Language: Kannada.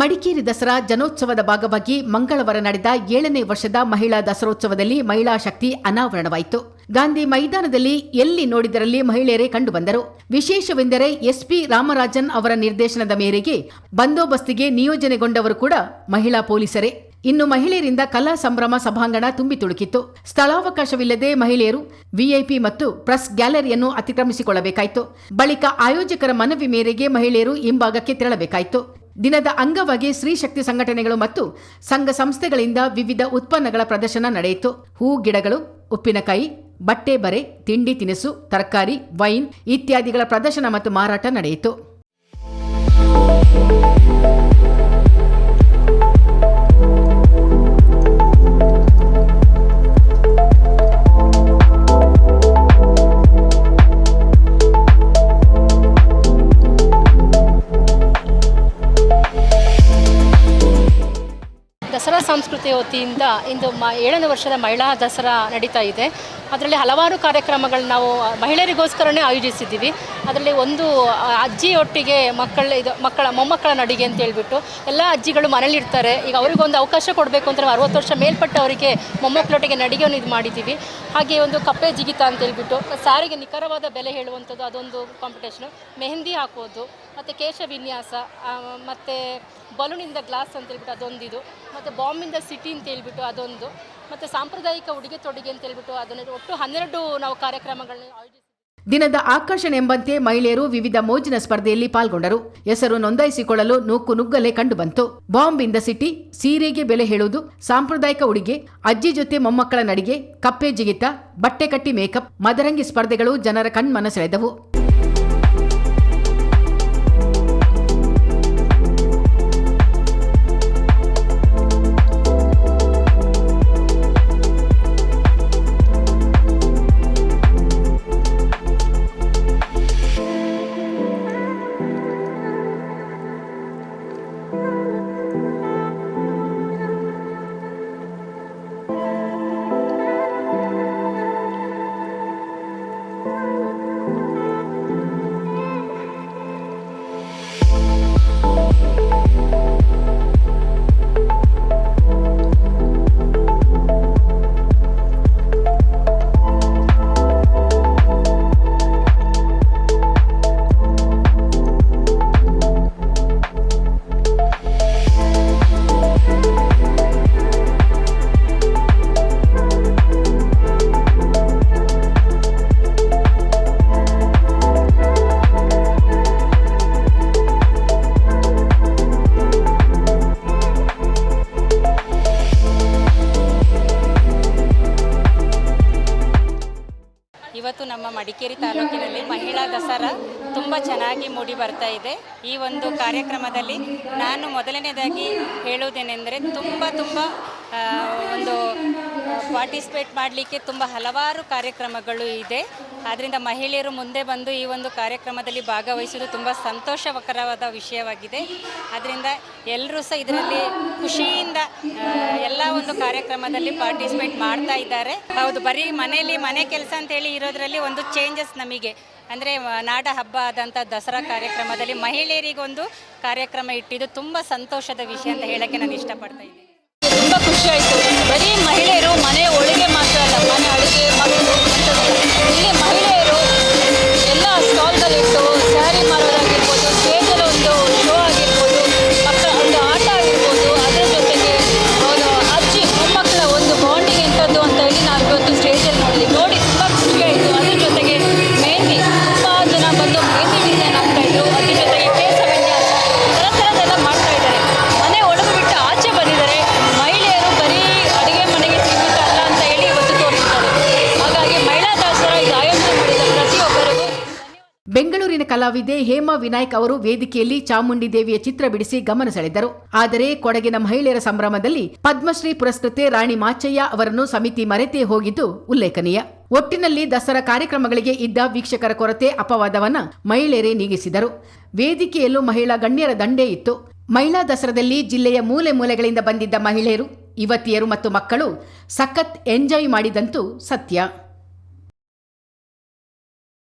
ಮಡಿಕೇರಿ ದಸರಾ ಜನೋತ್ಸವದ ಭಾಗವಾಗಿ ಮಂಗಳವಾರ ನಡೆದ ಏಳನೇ ವರ್ಷದ ಮಹಿಳಾ ದಸರೋತ್ಸವದಲ್ಲಿ ಮಹಿಳಾ ಶಕ್ತಿ ಅನಾವರಣವಾಯಿತು. ಗಾಂಧಿ ಮೈದಾನದಲ್ಲಿ ಎಲ್ಲಿ ನೋಡಿದರಲ್ಲಿ ಮಹಿಳೆಯರೇ ಕಂಡುಬಂದರು. ವಿಶೇಷವೆಂದರೆ ಎಸ್ಪಿ ರಾಮರಾಜನ್ ಅವರ ನಿರ್ದೇಶನದ ಮೇರೆಗೆ ಬಂದೋಬಸ್ತಿಗೆ ನಿಯೋಜನೆಗೊಂಡವರು ಕೂಡ ಮಹಿಳಾ ಪೊಲೀಸರೇ. ಇನ್ನು ಮಹಿಳೆಯರಿಂದ ಕಲಾ ಸಂಭ್ರಮ ಸಭಾಂಗಣ ತುಂಬಿ ತುಳುಕಿತ್ತು. ಸ್ಥಳಾವಕಾಶವಿಲ್ಲದೆ ಮಹಿಳೆಯರು ವಿಐಪಿ ಮತ್ತು ಪ್ರೆಸ್ ಗ್ಯಾಲರಿಯನ್ನು ಅತಿಕ್ರಮಿಸಿಕೊಳ್ಳಬೇಕಾಯಿತು. ಬಳಿಕ ಆಯೋಜಕರ ಮನವಿ ಮೇರೆಗೆ ಮಹಿಳೆಯರು ಹಿಂಭಾಗಕ್ಕೆ ತೆರಳಬೇಕಾಯಿತು. ದಿನದ ಅಂಗವಾಗಿ ಸ್ತ್ರೀ ಶಕ್ತಿ ಸಂಘಟನೆಗಳು ಮತ್ತು ಸಂಘ ಸಂಸ್ಥೆಗಳಿಂದ ವಿವಿಧ ಉತ್ಪನ್ನಗಳ ಪ್ರದರ್ಶನ ನಡೆಯಿತು. ಹೂ, ಗಿಡಗಳು, ಉಪ್ಪಿನಕಾಯಿ, ಬಟ್ಟೆ, ಬರೆ, ತಿಂಡಿ, ತಿನಿಸು, ತರಕಾರಿ, ವೈನ್ ಇತ್ಯಾದಿಗಳ ಪ್ರದರ್ಶನ ಮತ್ತು ಮಾರಾಟ ನಡೆಯಿತು. ದಸರಾ ಸಂಸ್ಕೃತಿ ವತಿಯಿಂದ ಇಂದು ಮ ಏಳನೇ ವರ್ಷದ ಮಹಿಳಾ ದಸರಾ ನಡೀತಾ ಇದೆ. ಅದರಲ್ಲಿ ಹಲವಾರು ಕಾರ್ಯಕ್ರಮಗಳು ನಾವು ಮಹಿಳೆಯರಿಗೋಸ್ಕರನೇ ಆಯೋಜಿಸಿದ್ದೀವಿ. ಅದರಲ್ಲಿ ಒಂದು ಅಜ್ಜಿಯೊಟ್ಟಿಗೆ ಮಕ್ಕಳ, ಇದು, ಮಕ್ಕಳ, ಮೊಮ್ಮಕ್ಕಳ ನಡಿಗೆ ಅಂತ ಹೇಳ್ಬಿಟ್ಟು ಎಲ್ಲ ಅಜ್ಜಿಗಳು ಮನೇಲಿರ್ತಾರೆ. ಈಗ ಅವರಿಗೊಂದು ಅವಕಾಶ ಕೊಡಬೇಕು ಅಂತ ನಾವು ಅರವತ್ತು ವರ್ಷ ಮೇಲ್ಪಟ್ಟವರಿಗೆ ಮೊಮ್ಮಕ್ಕಳೊಟ್ಟಿಗೆ ನಡಿಗೆಯನ್ನು ಇದು ಮಾಡಿದ್ದೀವಿ. ಹಾಗೆ ಒಂದು ಕಪ್ಪೆ ಜಿಗಿತ ಅಂತ ಹೇಳಿಬಿಟ್ಟು, ಸಾರಿಗೆ ನಿಖರವಾದ ಬೆಲೆ ಹೇಳುವಂಥದ್ದು ಅದೊಂದು ಕಾಂಪಿಟೇಷನು ಮೆಹಂದಿ ಹಾಕೋದು, ಮತ್ತು ಕೇಶ ವಿನ್ಯಾಸ ಮತ್ತು ಬಲೂನಿಂದ ಗ್ಲಾಸ್ ಅಂತ ಹೇಳ್ಬಿಟ್ಟು ಅದೊಂದಿದು, ಮತ್ತು ಬಾಂಬಿಂದ ಸಿಟಿ ಅಂತ ಹೇಳ್ಬಿಟ್ಟು ಅದೊಂದು, ಮತ್ತು ಸಾಂಪ್ರದಾಯಿಕ ಉಡುಗೆ ತೊಡುಗೆ ಅಂತ ಹೇಳ್ಬಿಟ್ಟು ಅದನ್ನು ಒಟ್ಟು ಹನ್ನೆರಡು ನಾವು ಕಾರ್ಯಕ್ರಮಗಳನ್ನು ಆಯೋಜಿಸಿ ದಿನದ ಆಕರ್ಷಣೆ ಎಂಬಂತೆ ಮಹಿಳೆಯರು ವಿವಿಧ ಮೋಜಿನ ಸ್ಪರ್ಧೆಯಲ್ಲಿ ಪಾಲ್ಗೊಂಡರು. ಹೆಸರು ನೋಂದಾಯಿಸಿಕೊಳ್ಳಲು ನೂಕು ನುಗ್ಗಲೆ ಕಂಡುಬಂತು. ಬಾಂಬ್ ಇನ್ ದ ಸಿಟಿ, ಸೀರೆಗೆ ಬೆಲೆ ಹೇಳುವುದು, ಸಾಂಪ್ರದಾಯಿಕ ಉಡುಗೆ, ಅಜ್ಜಿ ಜೊತೆ ಮೊಮ್ಮಕ್ಕಳ ನಡಿಗೆ, ಕಪ್ಪೆ ಜಿಗಿತ, ಬಟ್ಟೆ ಕಟ್ಟಿ ಮೇಕಪ್, ಮದರಂಗಿ ಸ್ಪರ್ಧೆಗಳು ಜನರ ಕಣ್ಮನ ಸೆಳೆದವು ನಮ್ಮ ಮಡಿಕೇರಿ ತಾಲೂಕಿನಲ್ಲಿ ಮಹಿಳಾ ದಸರಾ ತುಂಬ ಚೆನ್ನಾಗಿ ಮೂಡಿ ಬರ್ತಾ ಇದೆ. ಈ ಒಂದು ಕಾರ್ಯಕ್ರಮದಲ್ಲಿ ನಾನು ಮೊದಲನೇದಾಗಿ ಹೇಳುವುದೇನೆಂದರೆ ತುಂಬ ತುಂಬ ಒಂದು ಪಾರ್ಟಿಸಿಪೇಟ್ ಮಾಡಲಿಕ್ಕೆ ತುಂಬ ಹಲವಾರು ಕಾರ್ಯಕ್ರಮಗಳು ಇದೆ. ಆದ್ದರಿಂದ ಮಹಿಳೆಯರು ಮುಂದೆ ಬಂದು ಈ ಒಂದು ಕಾರ್ಯಕ್ರಮದಲ್ಲಿ ಭಾಗವಹಿಸುವುದು ತುಂಬ ಸಂತೋಷಕರವಾದ ವಿಷಯವಾಗಿದೆ. ಆದ್ದರಿಂದ ಎಲ್ಲರೂ ಸಹ ಇದರಲ್ಲಿ ಖುಷಿಯಿಂದ ಎಲ್ಲ ಒಂದು ಕಾರ್ಯಕ್ರಮದಲ್ಲಿ ಪಾರ್ಟಿಸಿಪೇಟ್ ಮಾಡ್ತಾ ಇದ್ದಾರೆ. ಹೌದು, ಬರೀ ಮನೆಯಲ್ಲಿ ಮನೆ ಕೆಲಸ ಅಂತೇಳಿ ಇರೋದರಲ್ಲಿ ಒಂದು ಚೇಂಜಸ್ ನಮಗೆ. ಅಂದರೆ ನಾಡ ಹಬ್ಬ ಆದಂಥ ದಸರಾ ಕಾರ್ಯಕ್ರಮದಲ್ಲಿ ಮಹಿಳೆಯರಿಗೊಂದು ಕಾರ್ಯಕ್ರಮ ಇಟ್ಟಿದ್ದು ತುಂಬ ಸಂತೋಷದ ವಿಷಯ ಅಂತ ಹೇಳೋಕ್ಕೆ ನಾನು ಇಷ್ಟಪಡ್ತಾ ಇದ್ದೀನಿ. ತುಂಬ ಖುಷಿ ಆಯಿತು. ಬರೀ ಮಹಿಳೆಯರು ಕಲಾವಿದೆ ಹೇಮಾ ವಿನಾಯಕ್ ಅವರು ವೇದಿಕೆಯಲ್ಲಿ ಚಾಮುಂಡಿ ದೇವಿಯ ಚಿತ್ರ ಬಿಡಿಸಿ ಗಮನ ಸೆಳೆದರು. ಆದರೆ ಕೊಡಗಿನ ಮಹಿಳೆಯರ ಸಂಭ್ರಮದಲ್ಲಿ ಪದ್ಮಶ್ರೀ ಪುರಸ್ಕೃತೆ ರಾಣಿ ಮಾಚಯ್ಯ ಅವರನ್ನು ಸಮಿತಿ ಮರೆತೇ ಹೋಗಿದ್ದು ಉಲ್ಲೇಖನೀಯ. ಒಟ್ಟಿನಲ್ಲಿ ದಸರಾ ಕಾರ್ಯಕ್ರಮಗಳಿಗೆ ಇದ್ದ ವೀಕ್ಷಕರ ಕೊರತೆ, ಅಪವಾದವನ್ನ ಮಹಿಳೆಯರೇ ನೀಗಿಸಿದರು. ವೇದಿಕೆಯಲ್ಲೂ ಮಹಿಳಾ ಗಣ್ಯರ ದಂಡೇ ಇತ್ತು. ಮಹಿಳಾ ದಸರಾದಲ್ಲಿ ಜಿಲ್ಲೆಯ ಮೂಲೆ ಮೂಲೆಗಳಿಂದ ಬಂದಿದ್ದ ಮಹಿಳೆಯರು, ಯುವತಿಯರು ಮತ್ತು ಮಕ್ಕಳು ಸಖತ್ ಎಂಜಾಯ್ ಮಾಡಿದಂತೂ ಸತ್ಯ.